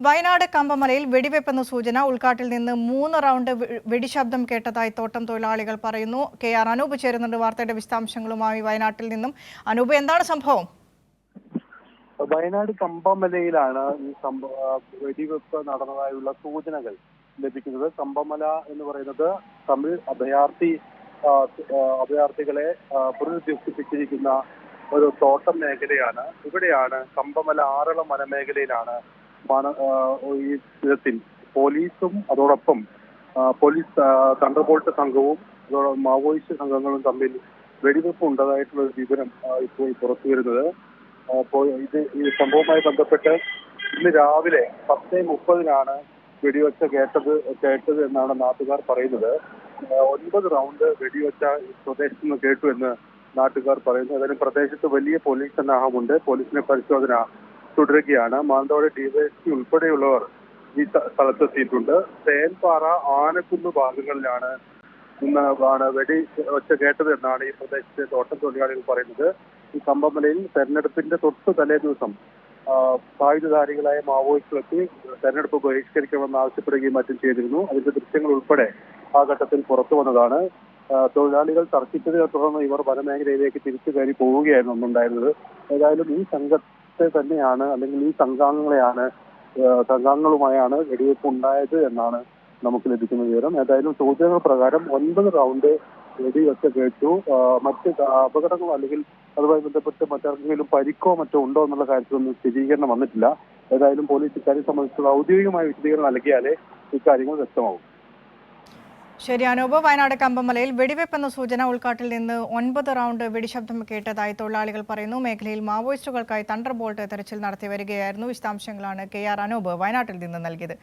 വയനാട് കമ്പമലയിൽ വെടിവെപ്പെന്ന സൂചന ഉൾക്കാട്ടിൽ നിന്ന് മൂന്ന് റൗണ്ട് വെടിശബ്ദം കേട്ടതായി തോട്ടം തൊഴിലാളികൾ പറയുന്നു. കെ ആർ അനൂപ് ചേരുന്നുണ്ട് വാർത്തയുടെ വിശദാംശങ്ങളുമായി വയനാട്ടിൽ നിന്നും. അനൂപ് എന്താണ് സംഭവം? വയനാട് കമ്പമലയിലാണ് ഈ സംഭവ വെടിവെപ്പ് നടന്നതായുള്ള സൂചനകൾ ലഭിക്കുന്നത്. കമ്പമല എന്ന് പറയുന്നത് തമിഴ് അഭയാർത്ഥി അഭയാർത്ഥികളെ ആ, ഒരു തോട്ടം മേഖലയാണ്. ഇവിടെയാണ് കമ്പമല ആറളം വനമേഖലയിലാണ് ഈ വിധത്തിൽ പോലീസും അതോടൊപ്പം പോലീസ് തണ്ടർബോൾട്ട് സംഘവും മാവോയിസ്റ്റ് സംഘങ്ങളും തമ്മിൽ വെടിവെപ്പ് ഉണ്ടതായിട്ടുള്ള ഒരു വിവരം ഇപ്പോൾ പുറത്തു വരുന്നത്. അപ്പോൾ ഇത് ഈ സംഭവവുമായി ബന്ധപ്പെട്ട് ഇന്ന് രാവിലെ പത്ത് മുപ്പതിനാണ് വെടിവെച്ച കേട്ടത് കേട്ടത് എന്നാണ് നാട്ടുകാർ പറയുന്നത്. ഒൻപത് റൗണ്ട് വെടിവെച്ച പ്രദേശത്ത് നിന്ന് കേട്ടു എന്ന് നാട്ടുകാർ പറയുന്നു. അതിന് പ്രദേശത്ത് വലിയ പോലീസ് സന്നാഹമുണ്ട്. പോലീസിന്റെ പരിശോധന തുടരുകയാണ്. മാനന്തവാടി ഡിവൈഎസ്പി ഉൾപ്പെടെയുള്ളവർ ഈ സ്ഥ- സ്ഥലത്തെത്തിയിട്ടുണ്ട്. തേൻപാറ ആനക്കുന്ന് ഭാഗങ്ങളിലാണ് ആണ് വെടി വെച്ച കേട്ടത് എന്നാണ് ഈ പ്രദേശത്തെ തോട്ടം തൊഴിലാളികൾ പറയുന്നത്. ഈ കമ്പമലയിൽ തെരഞ്ഞെടുപ്പിന്റെ തൊട്ട് തലേ ദിവസം സായുധധാരികളായ മാവോയിസ്റ്റുകൾക്ക് തെരഞ്ഞെടുപ്പ് ബഹിഷ്കരിക്കണമെന്ന് ആവശ്യപ്പെടുകയും മറ്റും ചെയ്തിരുന്നു. അതിന്റെ ദൃശ്യങ്ങൾ ഉൾപ്പെടെ ആ ഘട്ടത്തിൽ പുറത്തു വന്നതാണ്. തൊഴിലാളികൾ തർക്കിച്ചതിനെ തുടർന്ന് ഇവർ വനമേഖലയിലേക്ക് തിരിച്ചു കയറി പോവുകയായിരുന്നു ഒന്നുണ്ടായിരുന്നത് ഏതായാലും ഈ സംഘത്തെ തന്നെയാണ് അല്ലെങ്കിൽ ഈ സംഘാംഗങ്ങളെയാണ് സംഘാംഗങ്ങളുമായാണ് വെടിവെപ്പ് ഉണ്ടായത് എന്നാണ് നമുക്ക് ലഭിക്കുന്ന വിവരം. ഏതായാലും സൂചനകൾ പ്രകാരം ഒൻപത് റൗണ്ട് വെടിവെച്ച് കേട്ടു. മറ്റ് അപകടങ്ങളോ അല്ലെങ്കിൽ അതുമായി ബന്ധപ്പെട്ട് മറ്റാർക്കെങ്കിലും പരിക്കോ മറ്റോ ഉണ്ടോ എന്നുള്ള കാര്യത്തിലൊന്നും സ്ഥിരീകരണം വന്നിട്ടില്ല. ഏതായാലും പോലീസ് ഇക്കാര്യം സംബന്ധിച്ചുള്ള ഔദ്യോഗികമായ വിശദീകരണം നൽകിയാലേ ഇക്കാര്യങ്ങൾ വ്യക്തമാവും. ശരി അനൂപ് വയനാട് കമ്പമലയിൽ വെടിവെപ്പെന്ന സൂചന ഉൾക്കാട്ടിൽ നിന്ന് ഒൻപത് റൗണ്ട് വെടിശബ്ദം കേട്ടതായി തൊഴിലാളികൾ പറയുന്നു. മേഖലയിൽ മാവോയിസ്റ്റുകൾക്കായി തണ്ടർ ബോൾട്ട് തെരച്ചിൽ നടത്തി വരികയായിരുന്നു. വിശദാംശങ്ങളാണ് കെ ആർ അനൂപ് വയനാട്ടിൽ നിന്ന് നൽകിയത്.